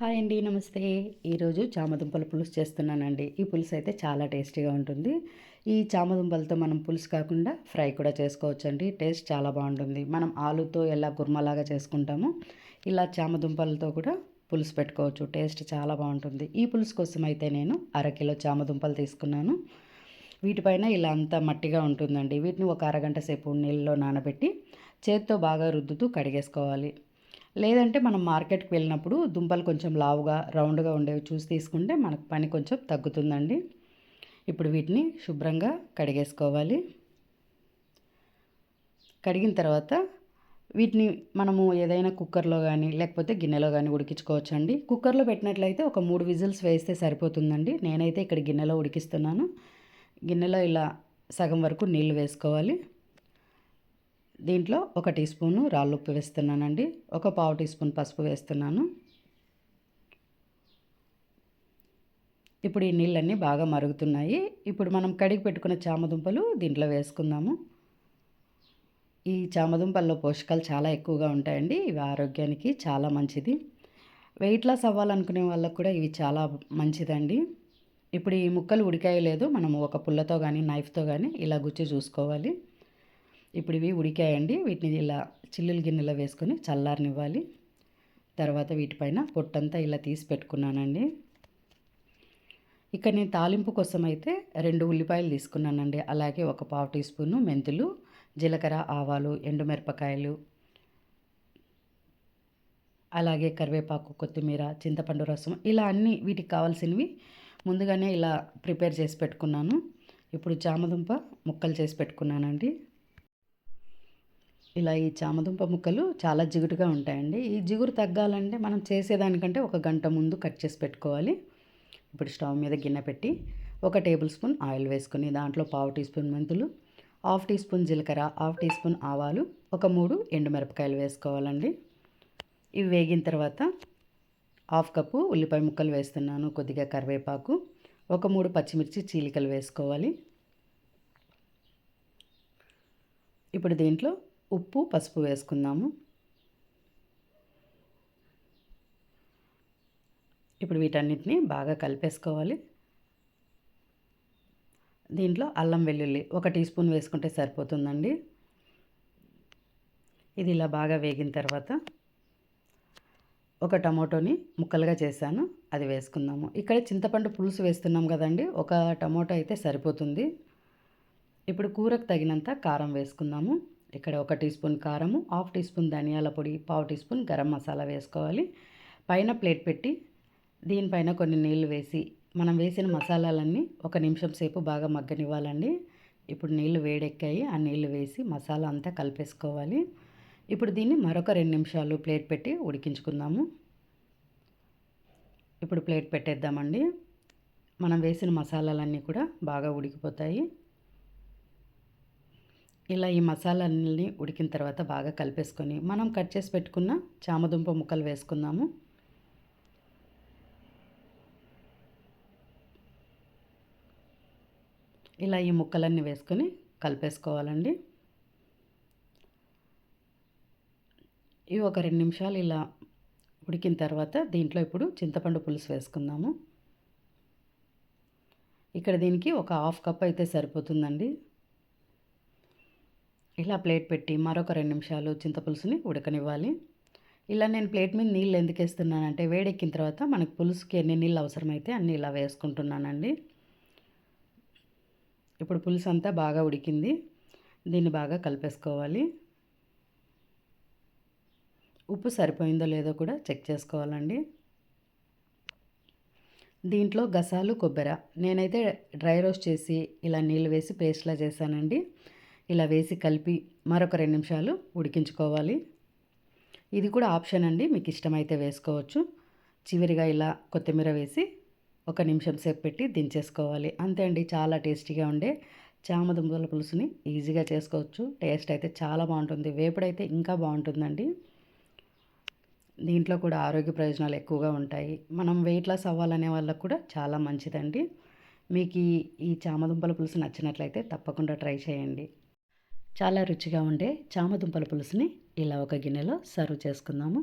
Hi అండి నమస్తే. ఈరోజు చామదుంపల పులుసు చేస్తున్నానండి. ఈ పులుసు అయితే చాలా టేస్టీగా ఉంటుంది. ఈ చామదుంపలతో మనం పులుసు కాకుండా ఫ్రై కూడా చేసుకోవచ్చండి. టేస్ట్ చాలా బాగుంటుంది. మనం ఆలుతో ఎలా గుర్మలాగా చేసుకుంటామో ఇలా చామదుంపలతో కూడా పులుసు పెట్టుకోవచ్చు. టేస్ట్ చాలా బాగుంటుంది. ఈ పులుసు కోసం అయితే నేను అరకిలో చామదుంపలు తీసుకున్నాను. వీటిపైన ఇలా అంతా మట్టిగా ఉంటుందండి. వీటిని ఒక అరగంట సేపు నీళ్ళలో నానబెట్టి చేత్తో బాగా రుద్దుతూ కడిగేసుకోవాలి. లేదంటే మనం మార్కెట్కి వెళ్ళినప్పుడు దుంపలు కొంచెం లావుగా రౌండ్గా ఉండేవి చూసి తీసుకుంటే మనకు పని కొంచెం తగ్గుతుందండి. ఇప్పుడు వీటిని శుభ్రంగా కడిగేసుకోవాలి. కడిగిన తర్వాత వీటిని మనము ఏదైనా కుక్కర్లో కానీ లేకపోతే గిన్నెలో కానీ ఉడికించుకోవచ్చు అండి కుక్కర్లో పెట్టినట్లయితే ఒక మూడు విజిల్స్ వేస్తే సరిపోతుందండి. నేనైతే ఇక్కడ గిన్నెలో ఉడికిస్తున్నాను. గిన్నెలో ఇలా సగం వరకు నీళ్ళు వేసుకోవాలి. దీంట్లో ఒక టీ స్పూను రాళ్ళుప్పు వేస్తున్నానండి. ఒక పావు టీ స్పూన్ పసుపు వేస్తున్నాను. ఇప్పుడు ఈ నీళ్ళన్నీ బాగా మరుగుతున్నాయి. ఇప్పుడు మనం కడిగి పెట్టుకున్న చామదుంపలు దీంట్లో వేసుకుందాము. ఈ చామదుంపల్లో పోషకాలు చాలా ఎక్కువగా ఉంటాయండి. ఇవి ఆరోగ్యానికి చాలా మంచిది. వెయిట్ లాస్ అవ్వాలనుకునే వాళ్ళకు కూడా ఇవి చాలా మంచిదండి. ఇప్పుడు ఈ ముక్కలు ఉడికాయలేదు. మనము ఒక పుల్లతో కానీ నైఫ్తో కానీ ఇలా గుచ్చి చూసుకోవాలి. ఇప్పుడు ఇవి ఉడికాయండి. వీటిని ఇలా చిల్లుల గిన్నెలో వేసుకొని చల్లారనివ్వాలి. తర్వాత వీటిపైన పొట్టంతా ఇలా తీసి పెట్టుకున్నానండి. ఇక్కడ నేను తాలింపు కోసం అయితే రెండు ఉల్లిపాయలు తీసుకున్నానండి. అలాగే ఒక పావు టీ స్పూను మెంతులు జీలకర్ర ఆవాలు ఎండుమిరపకాయలు అలాగే కరివేపాకు కొత్తిమీర చింతపండు రసం ఇలా అన్నీ వీటికి కావాల్సినవి ముందుగానే ఇలా ప్రిపేర్ చేసి పెట్టుకున్నాను. ఇప్పుడు చామదుంప ముక్కలు చేసి పెట్టుకున్నానండి. ఇలా ఈ చామదుంప ముక్కలు చాలా జిగుటుగా ఉంటాయండి. ఈ జిగురు తగ్గాలంటే మనం చేసేదానికంటే ఒక గంట ముందు కట్ చేసి పెట్టుకోవాలి. ఇప్పుడు స్టవ్ మీద గిన్నె పెట్టి ఒక టేబుల్ స్పూన్ ఆయిల్ వేసుకుని దాంట్లో పావు టీ స్పూన్ మెంతులు హాఫ్ టీ స్పూన్ జీలకర్ర హాఫ్ టీ స్పూన్ ఆవాలు ఒక మూడు ఎండుమిరపకాయలు వేసుకోవాలండి. ఇవి వేగిన తర్వాత హాఫ్ కప్పు ఉల్లిపాయ ముక్కలు వేస్తున్నాను కొద్దిగా కరివేపాకు ఒక మూడు పచ్చిమిర్చి చీలికలు వేసుకోవాలి. ఇప్పుడు దీంట్లో ఉప్పు పసుపు వేసుకుందాము. ఇప్పుడు వీటన్నిటిని బాగా కలిపేసుకోవాలి. దీంట్లో అల్లం వెల్లుల్లి ఒక టీ స్పూన్ వేసుకుంటే సరిపోతుందండి. ఇది ఇలా బాగా వేగిన తర్వాత ఒక టమాటోని ముక్కలుగా చేశాను అది వేసుకుందాము. ఇక్కడ చింతపండు పులుసు వేస్తున్నాం కదండి ఒక టమోటో అయితే సరిపోతుంది. ఇప్పుడు కూరకు తగినంత కారం వేసుకుందాము. ఇక్కడ ఒక టీ స్పూన్ కారము హాఫ్ టీ స్పూన్ ధనియాల పొడి పావు టీ స్పూన్ గరం మసాలా వేసుకోవాలి. పైన ప్లేట్ పెట్టి దీనిపైన కొన్ని నీళ్ళు వేసి మనం వేసిన మసాలాలన్నీ ఒక నిమిషం సేపు బాగా మగ్గనివ్వాలండి. ఇప్పుడు నీళ్ళు వేడెక్కాయి ఆ నీళ్ళు వేసి మసాలా అంతా కలిపేసుకోవాలి. ఇప్పుడు దీన్ని మరొక రెండు నిమిషాలు ప్లేట్ పెట్టి ఉడికించుకుందాము. ఇప్పుడు ప్లేట్ పెట్టేద్దామండి. మనం వేసిన మసాలాలన్నీ కూడా బాగా ఉడికిపోతాయి. ఇలా ఈ మసాలాలన్నీ ఉడికిన తర్వాత బాగా కలిపేసుకొని మనం కట్ చేసి పెట్టుకున్న చామదుంప ముక్కలు వేసుకుందాము. ఇలా ఈ ముక్కలన్నీ వేసుకొని కలిపేసుకోవాలండి. ఇవి ఒక రెండు నిమిషాలు ఇలా ఉడికిన తర్వాత దీంట్లో ఇప్పుడు చింతపండు పులుసు వేసుకుందాము. ఇక్కడ దీనికి ఒక హాఫ్ కప్ అయితే సరిపోతుందండి. ఇలా ప్లేట్ పెట్టి మరొక రెండు నిమిషాలు చింతపులుసుని ఉడకనివ్వాలి. ఇలా నేను ప్లేట్ మీద నీళ్ళు ఎందుకు వేస్తున్నానంటే వేడెక్కిన తర్వాత మనకు పులుసుకి ఎన్ని నీళ్ళు అవసరమైతే అన్ని ఇలా వేసుకుంటున్నానండి. ఇప్పుడు పులుసు అంతా బాగా ఉడికింది. దీన్ని బాగా కలిపేసుకోవాలి. ఉప్పు సరిపోయిందో లేదో కూడా చెక్ చేసుకోవాలండి. దీంట్లో గసాలు కొబ్బరి నేనైతే డ్రై రోస్ట్ చేసి ఇలా నీళ్ళు వేసి పేస్ట్లా చేశానండి. ఇలా వేసి కలిపి మరొక రెండు నిమిషాలు ఉడికించుకోవాలి. ఇది కూడా ఆప్షన్ అండి మీకు ఇష్టమైతే వేసుకోవచ్చు. చివరిగా ఇలా కొత్తిమీర వేసి ఒక నిమిషం సేపు పెట్టి దించేసుకోవాలి. అంతే అండి చాలా టేస్టీగా ఉండే చామదుంపల పులుసుని ఈజీగా చేసుకోవచ్చు. టేస్ట్ అయితే చాలా బాగుంటుంది వేపుడైతే ఇంకా బాగుంటుందండి. దీంట్లో కూడా ఆరోగ్య ప్రయోజనాలు ఎక్కువగా ఉంటాయి. మనం వెయిట్ లాస్ అవ్వాలనే వాళ్ళకు కూడా చాలా మంచిదండి. మీకు ఈ చామదుంపల పులుసు నచ్చినట్లయితే తప్పకుండా ట్రై చేయండి. చాలా రుచిగా ఉండే చామదుంపల పులుసుని ఇలా ఒక గిన్నెలో సర్వ్ చేసుకుందాము.